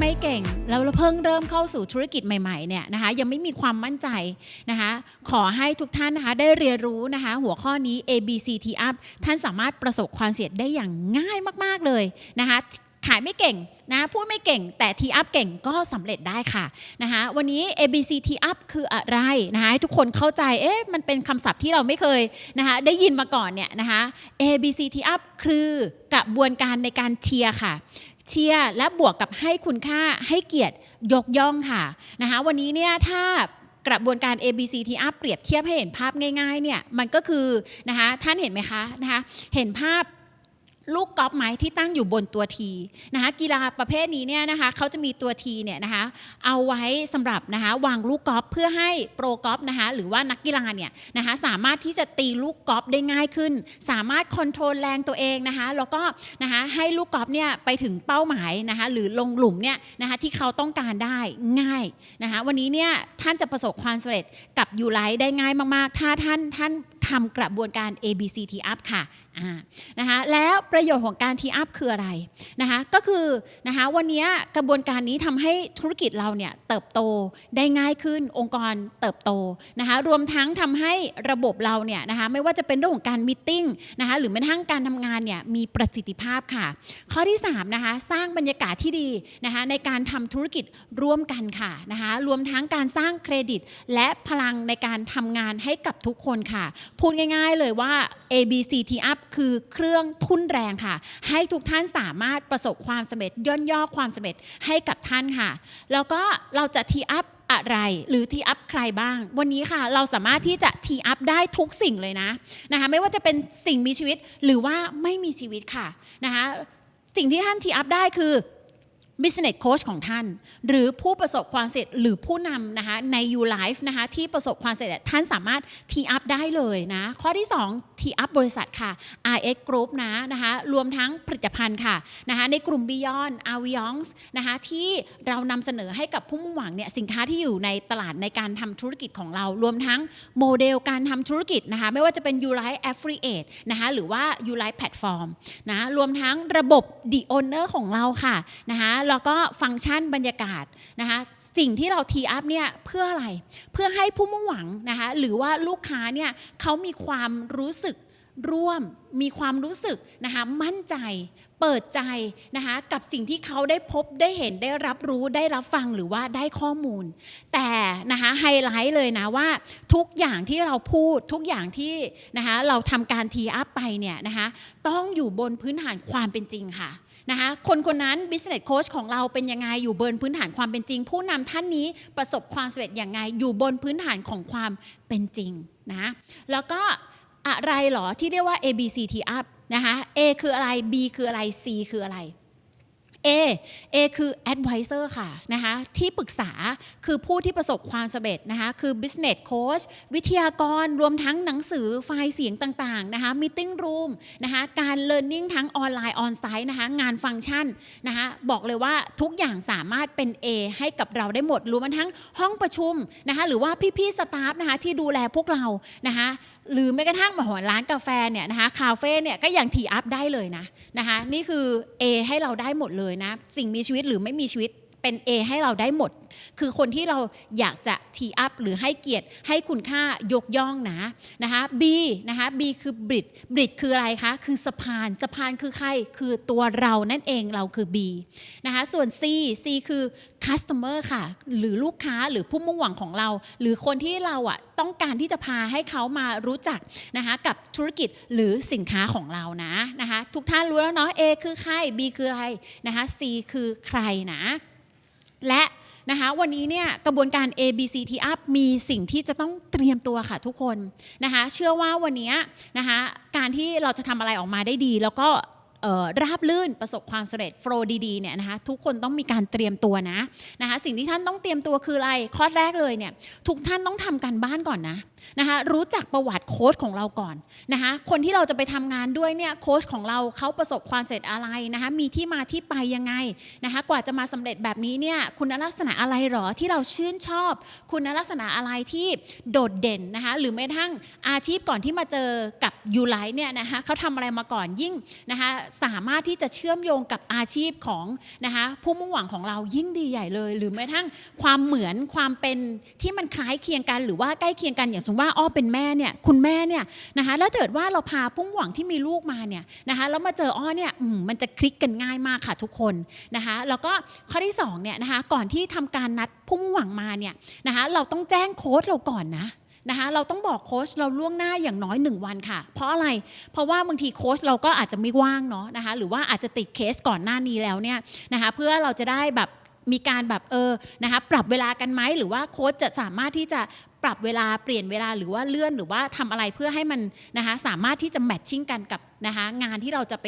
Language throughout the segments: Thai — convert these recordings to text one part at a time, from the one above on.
ไม่เก่งแล้วเพิ่งเริ่มเข้าสู่ธุรกิจใหม่ๆเนี่ยนะคะยังไม่มีความมั่นใจนะคะขอให้ทุกท่านนะคะได้เรียนรู้นะคะหัวข้อนี้ A B C T up ท่านสามารถประสบความสำเร็จได้อย่างง่ายมากๆเลยนะคะขายไม่เก่งนะพูดไม่เก่งแต่ T up เก่งก็สำเร็จได้ค่ะนะคะวันนี้ A B C T up คืออะไรนะคะให้ทุกคนเข้าใจเอ๊ะมันเป็นคำศัพท์ที่เราไม่เคยนะคะได้ยินมาก่อนเนี่ยนะคะ A B C T up คือกระบวนการในการเชียร์ค่ะ เชียร์และบวกกับให้คุณค่าให้เกียรติยกย่องค่ะนะคะวันนี้เนี่ยถ้ากระบวนการ A B C T up เปรียบเทียบให้เห็นภาพง่ายๆเนี่ยมันก็คือนะคะท่านเห็นไหมคะนะคะเห็นภาพ ลูกกอล์ฟไม้ที่ตั้งอยู่บนตัวทีนะคะกีฬาประเภทนี้เนี่ยนะคะเขาจะมีตัวทีเนี่ยนะคะเอาไว้สำหรับนะคะวางลูกกอล์ฟเพื่อให้โปรกอล์ฟนะคะหรือว่านักกีฬาเนี่ยนะคะสามารถที่จะตีลูกกอล์ฟได้ง่ายขึ้น สามารถคอนโทรลแรงตัวเองนะคะแล้วก็นะคะให้ลูกกอล์ฟเนี่ยไปถึงเป้าหมายนะคะหรือลงหลุมเนี่ยนะคะที่เขาต้องการได้ง่ายนะคะวันนี้เนี่ยท่านจะประสบความสำเร็จกับยูไลท์ได้ง่ายมากๆ ถ้าท่านท่านทำกระบวนการ A B C T up ค่ะนะคะแล้วประโยชน์ของการทีอัพคืออะไรนะคะก็คือนะคะวันนี้กระบวนการนี้ทำให้ธุรกิจเราเนี่ยเติบโตได้ง่ายขึ้นองค์กรเติบโตนะคะรวมทั้งทำให้ระบบเราเนี่ยนะคะไม่ว่าจะเป็นเรื่องของการมิ팅นะคะหรือแม้กระทั่งการทำงานเนี่ยมีประสิทธิภาพค่ะ ข้อที่3นะคะสร้างบรรยากาศที่ดีนะคะในการทำธุรกิจร่วมกันค่ะนะคะรวมทั้งการสร้างเครดิต และพลังในการทำงานให้กับทุกคนค่ะพูดง่าย ๆ เลยว่า A B C T up คือเครื่องทุ่นแรงค่ะ ให้ทุกท่านสามารถประสบความสำเร็จย่นย่อความสำเร็จให้กับท่านค่ะ แล้วก็เราจะทีอัพอะไรหรือทีอัพใครบ้าง วันนี้ค่ะ เราสามารถที่จะทีอัพได้ทุกสิ่งเลยนะนะคะไม่ว่าจะเป็นสิ่งมีชีวิตหรือว่าไม่มีชีวิตค่ะนะคะสิ่งที่ท่านทีอัพได้คือ business coach ของท่าน หรือผู้ประสบความสำเร็จหรือผู้นำนะคะใน u life นะคะที่ประสบความสำเร็จท่านสามารถ t up ได้เลยนะ ข้อที่ 2 t up บริษัทค่ะ RX Group นะนะคะรวมทั้งผลิตภัณฑ์ค่ะนะคะในกลุ่ม Beyond a v i o n s นะคะที่เรานำเสนอให้กับผู้มุ่งหวังเนี่ยสินค้าที่อยู่ในตลาดในการทำธุรกิจของเรา รวมทั้งโมเดลการทำธุรกิจนะคะไม่ว่าจะเป็น u life affiliate นะคะหรือว่า u life platform นะรวมทั้งระบบ the owner ของเราค่ะนะคะแล้วก็ฟังก์ชันบรรยากาศนะคะสิ่งที่เราทีอัพเนี่ยเพื่ออะไร เพื่อให้ผู้มุ่งหวังนะคะหรือว่าลูกค้าเนี่ยเขามีความรู้สึก ร่วมมีความรู้สึกนะคะมั่นใจ เปิดใจนะคะกับสิ่งที่เขาได้พบได้เห็นได้รับรู้ได้รับฟังหรือว่าได้ข้อมูล แต่นะคะไฮไลท์เลยนะว่าทุกอย่างที่เราพูดทุกอย่างที่นะคะเราทำการทีอัพไปเนี่ยนะคะต้องอยู่บนพื้นฐานความเป็นจริงค่ะนะคะคนคนนั้น business coach ของเราเป็นยังไงอยู่บนพื้นฐานความเป็นจริง ผู้นำท่านนี้ประสบความสำเร็จอย่างไงอยู่บนพื้นฐานของความเป็นจริงนะแล้วก็ อะไรหรอที่เรียกว่า A B C T up นะคะ A คืออะไร B คืออะไร C คืออะไร A A คือ advisor ค่ะนะคะที่ปรึกษาคือผู้ที่ประสบความสำเร็จนะคะคือ business coach วิทยากรรวมทั้งหนังสือไฟล์เสียงต่างๆนะคะ meeting room นะคะการ learning ทั้งออนไลน์ออนไซต์นะคะงานฟังก์ชันนะคะบอกเลยว่าทุกอย่างสามารถเป็น A ให้กับเราได้หมดรวมทั้งห้องประชุมนะคะหรือว่าพี่ๆสตาฟนะคะที่ดูแลพวกเรานะคะหรือแม้กระทั่งมาหัวร้านกาแฟเนี่ยนะคะคาเฟ่เนี่ยก็ยังทีอัพได้เลยนะนะคะนี่คือ A ให้เราได้หมดเลยนะ สิ่งมีชีวิตหรือไม่มีชีวิต เป็น A ให้เราได้หมด คือคนที่เราอยากจะทีอัพหรือให้เกียรติให้คุณค่ายกย่องนะนะคะ B นะคะ B คือบริดบริดคืออะไรคะ คือสะพานสะพานคือใคร คือตัวเรานั่นเองเราคือ B นะคะส่วน C C คือ customer ค่ะ หรือลูกค้าหรือผู้มุ่งหวังของเรา หรือคนที่เราอะต้องการที่จะพาให้เขามารู้จักนะคะกับธุรกิจหรือสินค้าของเรานะนะคะทุกท่านรู้แล้วเนาะ A คือใคร B คืออะไรนะคะ C คือใครนะ และนะคะวันนี้เนี่ยกระบวนการ A B C T up มีสิ่งที่จะต้องเตรียมตัวค่ะทุกคนนะคะเชื่อว่าวันนี้นะคะการที่เราจะทำอะไรออกมาได้ดี แล้วก็ ราบลื่นประสบความสำเร็จโฟล์ดีๆเนี่ยนะคะทุกคนต้องมีการเตรียมตัวนะนะคะสิ่งที่ท่านต้องเตรียมตัวคืออะไรข้อแรกเลยเนี่ยทุกท่านต้องทำการบ้านก่อนนะนะคะรู้จักประวัติโค้ชของเราก่อนนะคะคนที่เราจะไปทำงานด้วยเนี่ยโค้ชของเราเขาประสบความสำเร็จอะไรนะคะมีที่มาที่ไปยังไงนะคะกว่าจะมาสำเร็จแบบนี้เนี่ยคุณลักษณะอะไรหรอที่เราชื่นชอบ คุณลักษณะอะไรที่โดดเด่นนะคะหรือแม้กระทั่งอาชีพก่อนที่มาเจอกับยูไลท์เนี่ยนะคะเขาทำอะไรมาก่อนยิ่งนะคะสามารถที่จะเชื่อมโยงกับอาชีพของนะคะผู้มุ่งหวังของเรายิ่งดีใหญ่เลย หรือแม้กระทั่งความเหมือนความเป็นที่มันคล้ายเคียงกันหรือว่าใกล้เคียงกันอย่างสมมติว่าอ้อเป็นแม่เนี่ยคุณแม่เนี่ยนะคะแล้วเกิดว่าเราพาผู้มุ่งหวังที่มีลูกมาเนี่ยนะคะแล้วมาเจออ้อเนี่ยมมันจะคลิกกันง่ายมากค่ะทุกคนนะคะแล้วก็ข้อที่สองเนี่ยนะคะก่อนที่ทำการนัดผู้มุ่งหวังมาเนี่ยนะคะเราต้องแจ้งโค้ชเราก่อนนะ นะคะเราต้องบอกโค้ชเราล่วงหน้าอย่างน้อย 1 วันค่ะ เพราะอะไรเพราะว่าบางทีโค้ชเราก็อาจจะไม่ว่างเนาะนะคะหรือว่าอาจจะติดเคสก่อนหน้านี้แล้วเนี่ยนะคะเพื่อเราจะได้แบบมีการแบบเออนะคะปรับเวลากันไหมหรือว่าโค้ชจะสามารถที่จะปรับเวลาเปลี่ยนเวลาหรือว่าเลื่อนหรือว่าทำอะไรเพื่อให้มันนะคะสามารถที่จะแมทชิ่งกันกับนะคะงานที่เราจะไป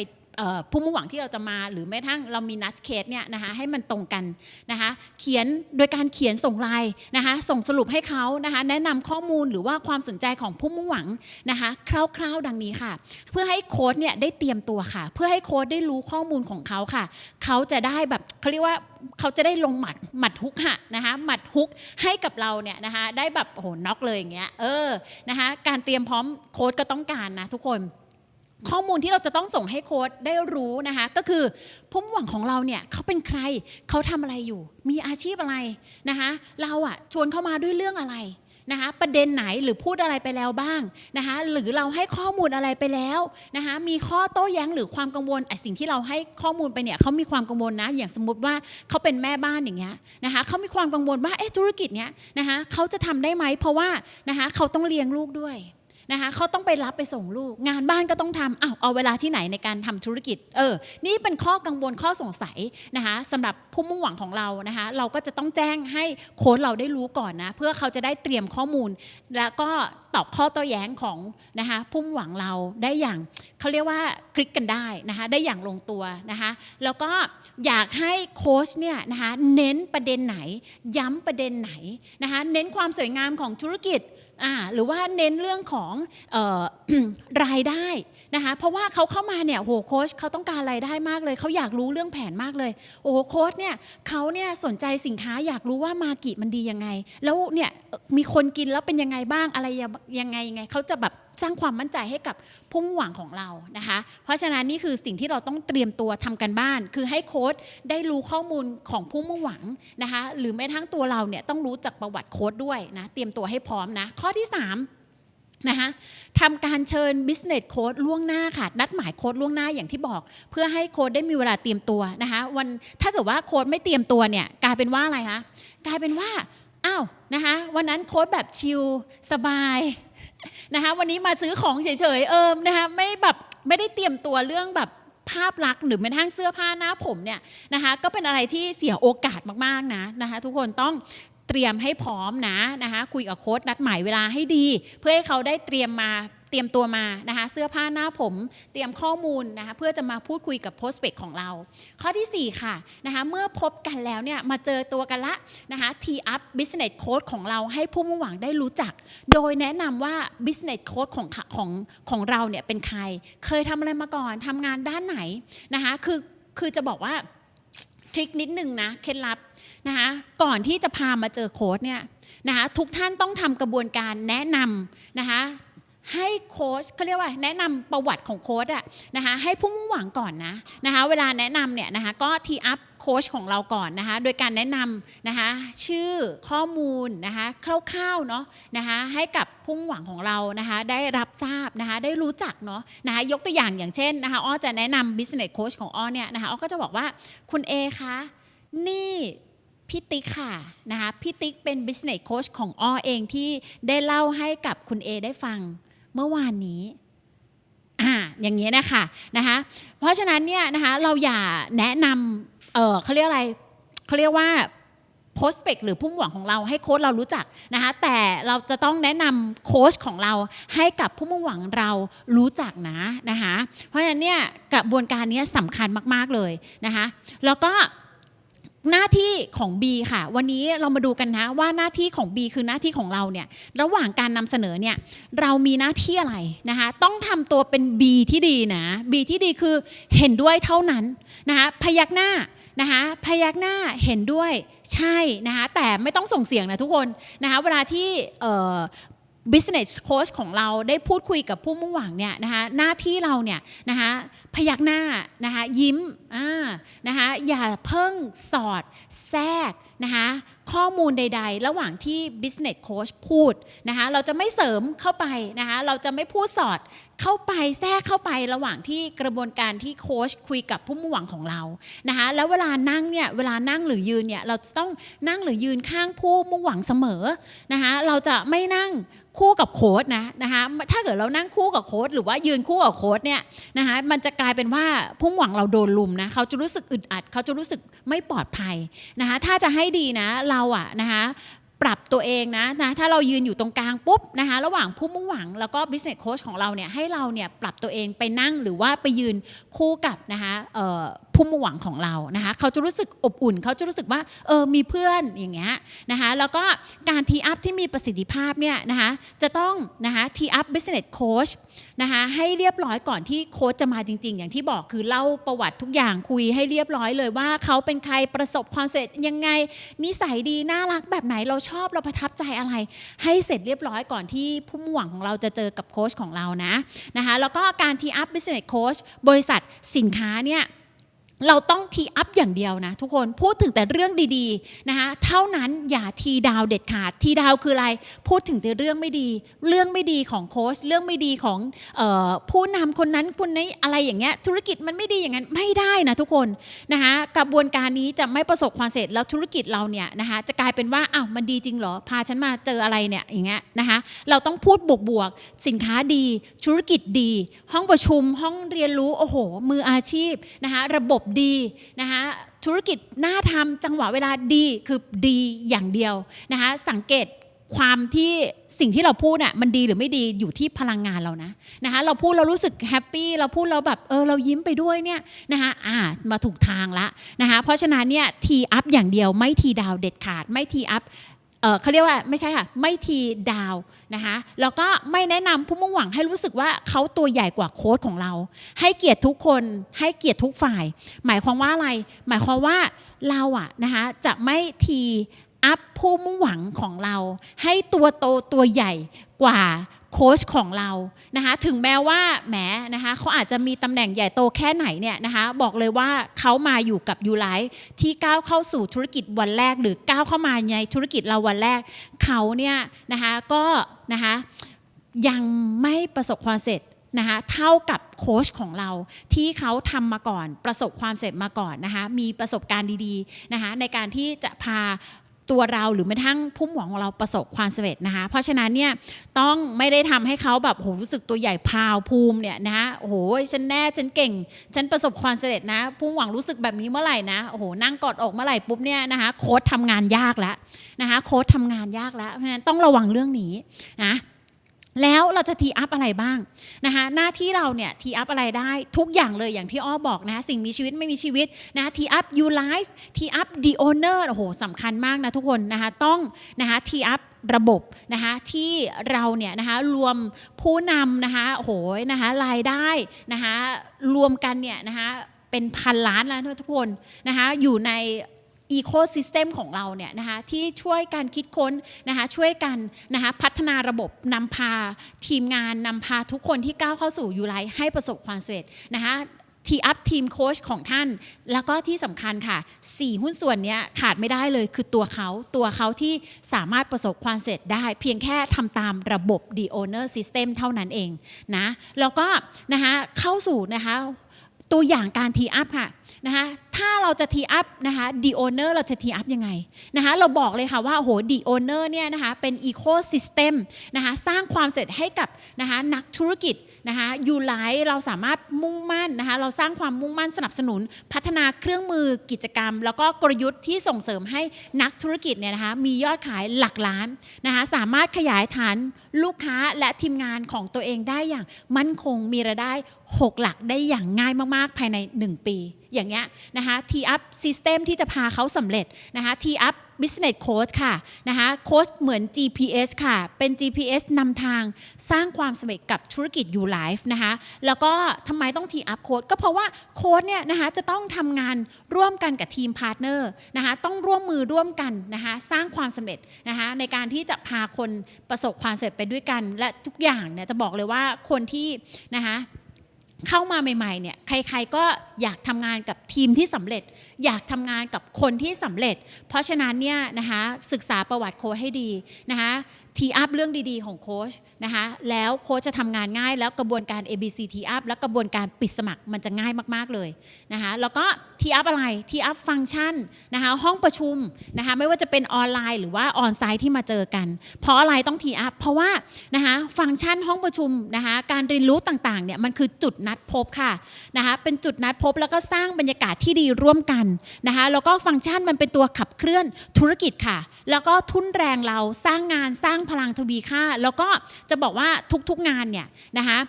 ผู้มุ่งหวังที่เราจะมา หรือแม้กระทั่งเรามีนัดเคสเนี่ยนะคะให้มันตรงกันนะคะเขียนโดยการเขียนส่งไลน์นะคะส่งสรุปให้เขานะคะแนะนำข้อมูลหรือว่าความสนใจของผู้มุ่งหวังนะคะคร่าวๆดังนี้ค่ะ เพื่อให้โค้ดเนี่ยได้เตรียมตัวค่ะ เพื่อให้โค้ดได้รู้ข้อมูลของเขาค่ะ เขาจะได้แบบเขาเรียกว่าเขาจะได้ลงหมัดหมัดฮุกค่ะนะคะหมัดฮุกให้กับเราเนี่ยนะคะได้แบบโอ้โหน็อกเลยอย่างเงี้ยเออนะคะการเตรียมพร้อมโค้ดก็ต้องการนะทุกคน ข้อมูลที่เราจะต้องส่งให้โค้ดได้รู้นะคะก็คือผู้มุ่งหวังของเราเนี่ยเขาเป็นใครเขาทำอะไรอยู่ มีอาชีพอะไรนะคะเราอะชวนเข้ามาด้วยเรื่องอะไรนะคะประเด็นไหนหรือพูดอะไรไปแล้วบ้างนะคะหรือเราให้ข้อมูลอะไรไปแล้วนะคะมีข้อโต้แย้งหรือความกังวลไอ้สิ่งที่เราให้ข้อมูลไปเนี่ยเขามีความกังวลนะ อย่างสมมติว่าเขาเป็นแม่บ้านอย่างเงี้ยนะคะเขามีความกังวลว่าเอ๊ะธุรกิจเนี้ยนะคะเขาจะทำได้ไหมเพราะว่านะคะเขาต้องเลี้ยงลูกด้วย นะคะเขาต้องไปรับไปส่งลูก งานบ้านก็ต้องทำอ้าวเอาเวลาที่ไหนในการทำธุรกิจ เออ นี่เป็นข้อกังวลข้อสงสัยนะคะสำหรับผู้มุ่งหวังของเรานะคะ เราก็จะต้องแจ้งให้โค้ชเราได้รู้ก่อนนะ เพื่อเขาจะได้เตรียมข้อมูล แล้วก็ตอบข้อโต้แย้งของนะคะผู้มุ่งหวังเราได้อย่างเขาเรียกว่าคลิกกันได้นะคะได้อย่างลงตัวนะคะแล้วก็อยากให้โค้ชเนี่ยนะคะเน้นประเด็นไหน ย้ำประเด็นไหนนะคะเน้นความสวยงามของธุรกิจอ่าหรือว่าเน้นเรื่องของออรายได้นะคะเพราะว่าเขาเข้ามาเนี่ยโหโค้ชเขาต้องการรายได้มากเลย เขาอยากรู้เรื่องแผนมากเลยโอ้โค้ชเนี่ยเขาเนี่ยสนใจสินค้าอยากรู้ว่ามากิมันดียังไง แล้วเนี่ยมีคนกินแล้วเป็นยังไงบ้างอะไรยังไงยังไงเขาจะแบบสร้างความมั่นใจให้กับผู้มุ่งหวังของเรานะคะ เพราะฉะนั้นนี่คือสิ่งที่เราต้องเตรียมตัวทำกันบ้าน คือให้โค้ชได้รู้ข้อมูลของผู้มุ่งหวังนะคะ หรือแม้ทั้งตัวเราเนี่ยต้องรู้จักประวัติโค้ดด้วยนะเตรียมตัวให้พร้อมนะข้อที่ 3นะคะทำการเชิญ business coach ล่วงหน้าค่ะ นัดหมายโค้ดล่วงหน้าอย่างที่บอก เพื่อให้โค้ดได้มีเวลาเตรียมตัวนะคะวันถ้าเกิดว่าโค้ดไม่เตรียมตัวเนี่ยกลายเป็นว่าอะไรคะกลายเป็นว่า อ้าวนะคะวันนั้นโค้ดแบบชิลสบายนะคะวันนี้มาซื้อของเฉยๆเอิมนะคะไม่แบบไม่ได้เตรียมตัวเรื่องแบบภาพลักษณ์หรือแม้กระทั่งเสื้อผ้าหน้าผมเนี่ยนะคะก็เป็นอะไรที่เสียโอกาสมากๆนะนะคะทุกคนต้องเตรียมให้พร้อมนะนะคะคุยกับโค้ดนัดหมายเวลาให้ดี เพื่อให้เขาได้เตรียมมา เตรียมตัวมานะคะเสื้อผ้าหน้าผมเตรียมข้อมูลนะคะเพื่อจะมาพูดคุยกับโพสเปกของเรา ข้อทีสี่ 4 ค่ะนะคะเมื่อพบกันแล้วเนี่ยมาเจอตัวกันละนะคะ T up business coach ของเราให้ผู้มุ่งหวังได้รู้จัก โดยแนะนำว่า business coach ของของของเราเนี่ยเป็นใคร เคยทำอะไรมาก่อนทำงานด้านไหนนะคะคือคือจะบอกว่าทริคนิดหนึ่งนะเคล็ดลับนะคะก่อนที่จะพามาเจอโค้ดเนี่ยนะคะทุกท่านต้องทำกระบวนการแนะนำนะคะ ให้โค้ชเขาเรียกว่าแนะนำประวัติของโค้ดอะนะคะให้ผู้มุ่งหวังก่อนนะนะคะเวลาแนะนำเนี่ยนะคะก็ทีอัพโค้ชของเราก่อนนะคะโดยการแนะนำนะคะชื่อข้อมูลนะคะคร่าวๆเนาะนะคะให้กับผู้มุ่งหวังของเรานะคะได้รับทราบนะคะได้รู้จักเนาะนะคะยกตัวอย่างอย่างเช่นนะคะอ้อจะแนะนำ business coach ของอ้อเนี่ยนะคะอ้อก็จะบอกว่าคุณเอคะนี่พี่ติ๊กค่ะนะคะพี่ติ๊กเป็น business coach ของอ้อเองที่ได้เล่าให้กับคุณเอได้ฟัง เมื่อวานนี้อ่าอย่างนี้ยนะคะนะคะเพราะฉะนั้นเนี่ยนะคะเราอย่าแนะนำเออเขาเรียกอะไรเขาเรียกว่า prospect หรือผู้มุ่งหวังของเราให้โค้ชเรารู้จักนะคะแต่เราจะต้องแนะนำโค้ชของเราให้กับผู้มุ่งหวังเรารู้จักนะนะคะเพราะฉะนั้นเนี่ยกระบวนการนี้สำคัญมาก ๆเลยนะคะแล้วก็ หน้าที่ของ B ค่ะ วันนี้เรามาดูกันนะว่าหน้าที่ของ B คือหน้าที่ของเราเนี่ยระหว่างการนำเสนอเนี่ยเรามีหน้าที่อะไรนะคะต้องทำตัวเป็น B ที่ดีนะ B ที่ดีคือเห็นด้วยเท่านั้นนะคะพยักหน้านะคะพยักหน้าเห็นด้วยใช่นะคะแต่ไม่ต้องส่งเสียงนะทุกคนนะคะเวลาที่ business coach ของเราได้พูดคุยกับผู้มุ่งหวังเนี่ยนะคะหน้าที่เราเนี่ยนะคะพยักหน้านะคะยิ้มอ่านะคะอย่าเพิ่งสอดแทรกนะคะข้อมูลใด ๆ ระหว่างที่ business coach พูดนะคะเราจะไม่เสริมเข้าไปนะคะเราจะไม่พูดสอดเข้าไปแทรกเข้าไประหว่างที่กระบวนการที่โค้ชคุยกับผู้มุ่งหวังของเรานะคะแล้วเวลานั่งเนี่ยเวลานั่งหรือยืนเนี่ยเราจะต้องนั่งหรือยืนข้างผู้มุ่งหวังเสมอนะคะเราจะไม่นั่งคู่กับโค้ดนะนะคะถ้าเกิดเรานั่งคู่กับโค้ดหรือว่ายืนคู่กับโค้ดเนี่ยนะคะมันจะกลายเป็นว่าผู้หวังเราโดนลุมนะเขาจะรู้สึกอึดอัด เขาจะรู้สึกไม่ปลอดภัยนะคะถ้าจะให้ดีนะเราอะนะคะปรับตัวเองนะนะถ้าเรายืนอยู่ตรงกลางปุ๊บนะคะระหว่างผู้มุ่งหวังแล้วก็ business coach ของเราเนี่ยให้เราเนี่ยปรับตัวเองไปนั่งหรือว่าไปยืนคู่กับนะคะผู้มุ่งหวังของเรานะคะเขาจะรู้สึกอบอุ่น เขาจะรู้สึกว่าเออมีเพื่อนอย่างเงี้ยนะคะแล้วก็การทีอัพที่มีประสิทธิภาพเนี่ยนะคะจะต้องนะคะทีอัพ business coach นะคะให้เรียบร้อยก่อนที่โค้ชจะมาจริง ๆ อย่างที่บอกคือเล่าประวัติทุกอย่างคุยให้เรียบร้อยเลยว่าเขาเป็นใครประสบความสำเร็จยังไง นิสัยดีน่ารักแบบไหนเราชอบเราประทับใจอะไร ให้เสร็จเรียบร้อยก่อนที่ผู้มุ่งหวังของเราจะเจอกับโค้ชของเรานะนะคะแล้วก็การทีอัพ business coach บริษัทสินค้าเนี่ย เราต้องทีอัพอย่างเดียวนะทุกคนพูดถึงแต่เรื่องดีๆนะคะเท่านั้นอย่าทีดาวเด็ดขาดทีดาวคืออะไร พูดถึงแต่เรื่องไม่ดี เรื่องไม่ดีของโค้ชเรื่องไม่ดีของออผู้นำคนนั้นคนนี้อะไรอย่างเงี้ยธุรกิจมันไม่ดีอย่างนั้นไม่ได้นะทุกคนนะคะกระบวนการนี้จะไม่ประสบความสำเร็จแล้วธุรกิจเราเนี่ยนะคะจะกลายเป็นว่าอ้าวมันดีจริงเหรอพาฉันมาเจออะไรเนี่ยอย่างเงี้ยนะคะเราต้องพูดบวกๆสินค้าดี ธุรกิจดี ห้องประชุมห้องเรียนรู้โอ้โหมืออาชีพนะคะระบบดีนะคะธุรกิจน่าทำจังหวะเวลาดีคือดีอย่างเดียวนะคะสังเกตความที่สิ่งที่เราพูดน่ะมันดีหรือไม่ดีอยู่ที่พลังงานเรานะนะคะเราพูดเรารู้สึกแฮปปี้เราพูดเราแบบเออเรายิ้มไปด้วยเนี่ยนะคะอ่ามาถูกทางละนะคะเพราะฉะนั้นเนี่ยทีอัพอย่างเดียวไม่ทีดาวเด็ดขาดไม่ทีอัพ เขาเรียกว่าไม่ใช่ค่ะ ไม่ทีดาวนะคะแล้วก็ไม่แนะนำผู้มุ่งหวังให้รู้สึกว่าเขาตัวใหญ่กว่าโค้ดของเรา ให้เกียรติทุกคนให้เกียรติทุกฝ่าย หมายความว่าอะไร หมายความว่าเราอะนะคะจะไม่ทีอัพผู้มุ่งหวังของเรา ให้ตัวโตตัวใหญ่กว่า โค้ชของเรานะคะถึงแม้ว่าแหมนะคะเขาอาจจะมีตำแหน่งใหญ่โตแค่ไหนเนี่ยนะคะบอกเลยว่าเขามาอยู่กับยูไลฟ์ที่ก้าวเข้าสู่ธุรกิจวันแรก หรือก้าวเข้ามาในธุรกิจเราวันแรกเขาเนี่ยนะคะก็นะคะยังไม่ประสบความสำเร็จนะคะเท่ากับโค้ชของเราที่เขาทำมาก่อนประสบความสำเร็จมาก่อนนะคะมีประสบการณ์ดีๆนะคะในการที่จะพา ตัวเราหรือแม้กระทั่งพุ่มหวังของเราประสบความสำเร็จนะคะ เพราะฉะนั้นเนี่ยต้องไม่ได้ทำให้เขาแบบโหรู้สึกตัวใหญ่พาวภูมิเนี่ยนะโอ้โหฉันแน่ฉันเก่ง ฉันประสบความสำเร็จนะ พุ่มหวังรู้สึกแบบนี้เมื่อไหร่นะโอ้โหนั่งกอดอกเมื่อไหร่ปุ๊บเนี่ยนะคะโค้ดทำงานยากแล้วนะคะโค้ดทำงานยากแล้วเพราะฉะนั้นต้องระวังเรื่องนี้นะ แล้วเราจะทีอัพอะไรบ้างนะคะหน้าที่เราเนี่ยทีอัพอะไรได้ทุกอย่างเลยอย่างที่อ้อบอกนะสิ่งมีชีวิตไม่มีชีวิตนะทีอัพยูไลฟ์ทีอัพดีโอเนอร์โอ้โหสำคัญมากนะทุกคนนะคะต้องนะคะทีอัพระบบนะคะที่เราเนี่ยนะคะรวมผู้นำนะคะโอ้โหนะคะรายได้นะคะรวมกันเนี่ยนะคะเป็นพันล้านแล้วทุกคนนะคะอยู่ใน อีโคซิสเต็มของเราเนี่ยนะคะที่ช่วยการคิดค้นนะคะช่วยกันนะคะพัฒนาระบบนำพาทีมงานนำพาทุกคนที่ก้าวเข้าสู่ยูไลให้ประสบความสำเร็จนะคะทีอัพทีมโค้ชของท่าน แล้วก็ที่สำคัญค่ะ 4 หุ้นส่วนเนี้ยขาดไม่ได้เลยคือตัวเขาตัวเขาที่สามารถประสบความสำเร็จได้ เพียงแค่ทำตามระบบ The Owner System เท่านั้นเองนะแล้วก็นะคะเข้าสู่นะคะตัวอย่างการทีอัพค่ะ นะคะถ้าเราจะทีอัพนะคะดีโอเนอร์เราจะทีอัพยังไงนะคะเราบอกเลยค่ะว่าโหดีโอเนอร์เนี่ยนะคะเป็นอีโคซิสเต็มนะคะสร้างความเสร็จให้กับนะคะนักธุรกิจนะคะยูไลเราสามารถมุ่งมั่นนะคะเราสร้างความมุ่งมั่นสนับสนุน พัฒนาเครื่องมือกิจกรรม แล้วก็กลยุทธ์ที่ส่งเสริมให้นักธุรกิจเนี่ยนะคะมียอดขายหลักล้านนะคะสามารถขยายฐานลูกค้าและทีมงานของตัวเองได้อย่างมั่นคงมีรายได้ 6 หลักได้อย่างง่ายมากๆ ภายใน 1 ปี อย่างเงี้ยนะคะทีอัพซิสเต็มที่จะพาเขาสำเร็จนะคะทีอัพ business coach ค่ะนะคะโค้ชเหมือน GPS ค่ะ เป็น GPS นำทางสร้างความสำเร็จกับธุรกิจ You Life นะคะแล้วก็ทำไมต้องทีอัพโค้ดก็เพราะว่าโค้ดเนี่ยนะคะจะต้องทำงานร่วมกันกับทีมพาร์ทเนอร์นะคะต้องร่วมมือร่วมกันนะคะสร้างความสำเร็จนะคะในการที่จะพาคนประสบความสำเร็จไปด้วยกัน และทุกอย่างเนี่ยจะบอกเลยว่าคนที่นะคะเข้ามาใหม่ๆเนี่ยใครๆก็อยากทำงานกับทีมที่สำเร็จ อยากทำงานกับคนที่สำเร็จ เพราะฉะนั้นเนี่ยนะคะศึกษาประวัติโค้ชให้ดีนะคะทีอัพเรื่องดีๆ ของโค้ชนะคะแล้วโค้ชจะทำงานง่าย แล้วกระบวนการ ABC ทีอัพและกระบวนการปิดสมัครมันจะง่ายมากๆเลยนะคะแล้วก็ทีอัพอะไรทีอัพฟังก์ชันนะคะห้องประชุมนะคะไม่ว่าจะเป็นออนไลน์หรือว่าออนไซต์ที่มาเจอกัน เพราะอะไรต้องทีอัพเพราะว่านะคะฟังก์ชันห้องประชุมนะคะการเรียนรู้ต่างๆเนี่ยมันคือจุดนัดพบค่ะนะคะเป็นจุดนัดพบแล้วก็สร้างบรรยากาศที่ดีร่วมกันนะคะแล้วก็ฟังก์ชันมันเป็นตัวขับเคลื่อนธุรกิจค่ะ แล้วก็ทุนแรงเราสร้างงานสร้างพลังทวีค่า แล้วก็จะบอกว่าทุกๆงานเนี่ยนะคะ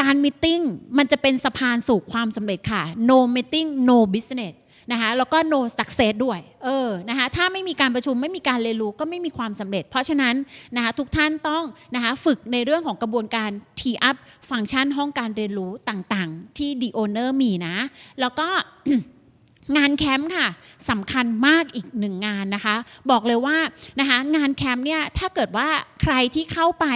การมิ팅มันจะเป็นสะพานสู่ความสำเร็จค่ะ no meeting no business นะคะแล้วก็ no success ด้วยเออนะคะถ้าไม่มีการประชุมไม่มีการเรียนรู้ก็ไม่มีความสำเร็จ เพราะฉะนั้นนะคะทุกท่านต้องนะคะฝึกในเรื่องของกระบวนการ t up ฟังก์ชันห้องการเรียนรู้ต่างๆ ที่ The Owner มีนะ แล้วก็ งานแคมป์ค่ะสำคัญมากอีกหนึ่งงานนะคะ บอกเลยว่านะคะงานแคมป์เนี่ยถ้าเกิดว่าใครที่เข้าไป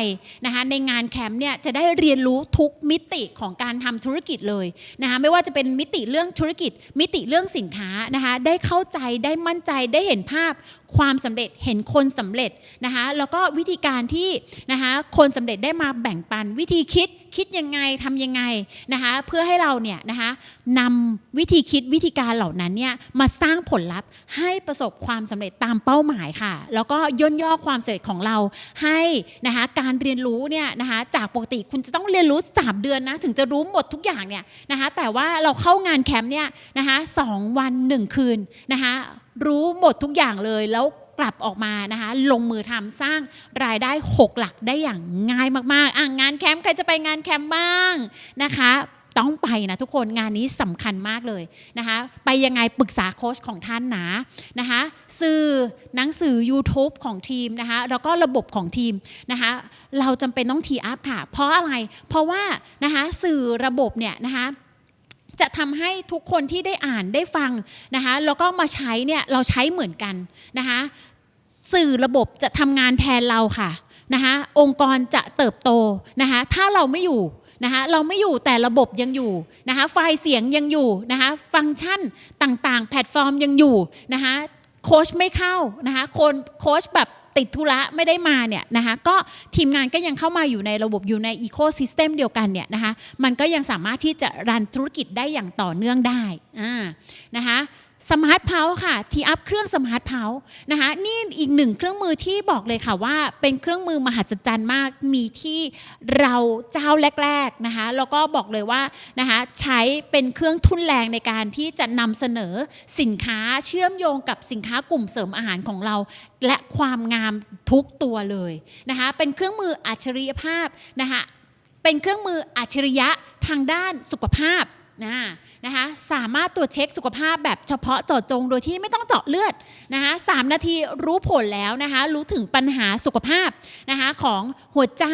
นะคะในงานแคมป์เนี่ยจะได้เรียนรู้ทุกมิติของการทำธุรกิจเลยนะคะไม่ว่าจะเป็นมิติเรื่องธุรกิจ มิติเรื่องสินค้านะคะได้เข้าใจได้มั่นใจได้เห็นภาพความสำเร็จเห็นคนสำเร็จนะคะแล้วก็วิธีการที่นะคะคนสำเร็จได้มาแบ่งปัน วิธีคิดคิดยังไงทำยังไงนะคะเพื่อให้เราเนี่ยนะคะนำวิธีคิดวิธีการเหล่านั้นเนี่ยมาสร้างผลลัพธ์ให้ประสบความสำเร็จตามเป้าหมายค่ะ แล้วก็ย่นย่อความสำเร็จของเราให้นะคะการเรียนรู้เนี่ยนะคะจากปกติคุณจะต้องเรียนรู้ 3 เดือนนะถึงจะรู้หมดทุกอย่างเนี่ยนะคะแต่ว่าเราเข้างานแคมป์เนี่ยนะคะสองวัน 1 คืนนะคะ รู้หมดทุกอย่างเลยแล้วกลับออกมานะคะลงมือทำสร้างรายได้ 6 หลักได้อย่างง่ายมากๆอะงานแคมป์ใครจะไปงานแคมป์บ้างนะคะต้องไปนะทุกคนงานนี้สำคัญมากเลยนะคะไปยังไงปรึกษาโค้ชของท่านนะนะคะสื่อหนังสือ YouTube ของทีมนะคะแล้วก็ระบบของทีมนะคะเราจำเป็นต้องทีอัพค่ะ เพราะอะไรเพราะว่านะคะสื่อระบบเนี่ยนะคะ จะทำให้ทุกคนที่ได้อ่านได้ฟังนะคะแล้วก็มาใช้เนี่ยเราใช้เหมือนกันนะคะสื่อระบบจะทำงานแทนเราค่ะนะคะองค์กรจะเติบโตนะคะถ้าเราไม่อยู่นะคะเราไม่อยู่แต่ระบบยังอยู่นะคะไฟล์เสียงยังอยู่นะคะฟังก์ชันต่างๆ แพลตฟอร์มยังอยู่นะคะโค้ชไม่เข้านะคะคนโค้ชแบบ ติดธุระไม่ได้มาเนี่ยนะคะก็ทีมงานก็ยังเข้ามาอยู่ในระบบอยู่ในอีโคซิสเต็มเดียวกันเนี่ยนะคะมันก็ยังสามารถที่จะรันธุรกิจได้อย่างต่อเนื่องได้อ่านะคะ สมาร์ทเพาค่ะทีอัพเครื่องสมาร์ทเพานะคะนี่อีกหนึ่งเครื่องมือที่บอกเลยค่ะว่า เป็นเครื่องมือมหัศจรรย์มากมีที่เราเจ้าแรกๆนะคะแล้วก็บอกเลยว่านะคะใช้เป็นเครื่องทุนแรงในการที่จะนำเสนอสินค้าเชื่อมโยงกับสินค้ากลุ่มเสริมอาหารของเรา และความงามทุกตัวเลยนะคะเป็นเครื่องมืออัจฉริยภาพนะคะเป็นเครื่องมืออัจฉริยะทางด้านสุขภาพ นะนะคะสามารถตรวจเช็คสุขภาพแบบเฉพาะเจาะจงโดยที่ไม่ต้องเจาะเลือดนะคะสามนาทีรู้ผลแล้วนะคะรู้ถึงปัญหาสุขภาพนะคะของหัวใจ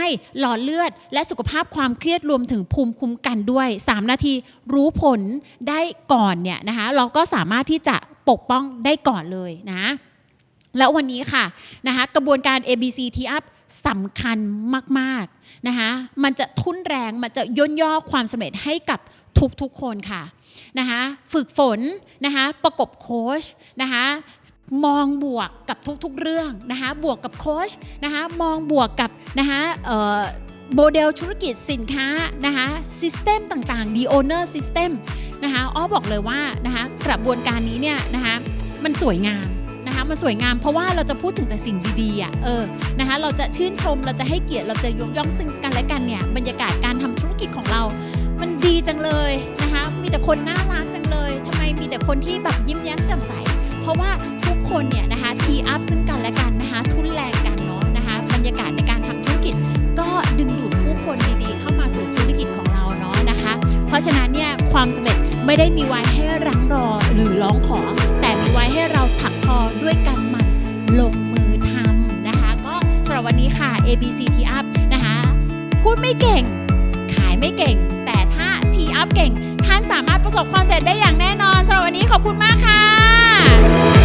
หลอดเลือด และสุขภาพความเครียดรวมถึงภูมิคุ้มกันด้วย 3 นาทีรู้ผลได้ก่อนเนี่ยนะคะเราก็สามารถที่จะปกป้องได้ก่อนเลยนะแล้ววันนี้ค่ะนะคะกระบวนการ ABC T up สำคัญมากๆนะคะมันจะทุ่นแรงมันจะย่นย่อความสำเร็จให้กับทุกๆคนค่ะนะคะฝึกฝนนะคะประกบโค้ชนะคะมองบวกกับทุกๆเรื่องนะคะบวกกับโค้ชนะคะมองบวกกับนะคะเอ่อโมเดลธุรกิจสินค้านะคะซิสเต็มต่างๆ The Owner System นะคะอ้อบอกเลยว่านะคะกระบวนการนี้เนี่ยนะคะมันสวยงาม นะคะมันสวยงามเพราะว่าเราจะพูดถึงแต่สิ่งดีๆอะเออนะคะเราจะชื่นชมเราจะให้เกียรติเราจะยกย่องซึ่งกันและกันเนี่ยบรรยากาศการทำธุรกิจของเรา มันดีจังเลยนะคะมีแต่คนน่ารักจังเลยทำไมมีแต่คนที่แบบยิ้มแย้มแจ่มใส เพราะว่าทุกคนเนี่ยนะคะทีอัพซึ่งกันและกันนะคะทุนแรงกันเนาะนะคะบรรยากาศในการทำธุรกิจ ก็ดึงดูดผู้คนดีๆ เข้ามาสู่ธุรกิจของเราเนาะนะคะ เพราะฉะนั้นเนี่ยความสำเร็จไม่ได้มีไว้ให้รังรอหรือร้องขอ แต่มีไว้ให้ ถักทอด้วยการหมั่นลงมือทำนะคะ ก็สำหรับวันนี้ค่ะ ABC T Up นะคะ พูดไม่เก่ง ขายไม่เก่ง แต่ถ้า T Up เก่ง ท่านสามารถประสบความสำเร็จได้อย่างแน่นอนสำหรับวันนี้ขอบคุณมากค่ะ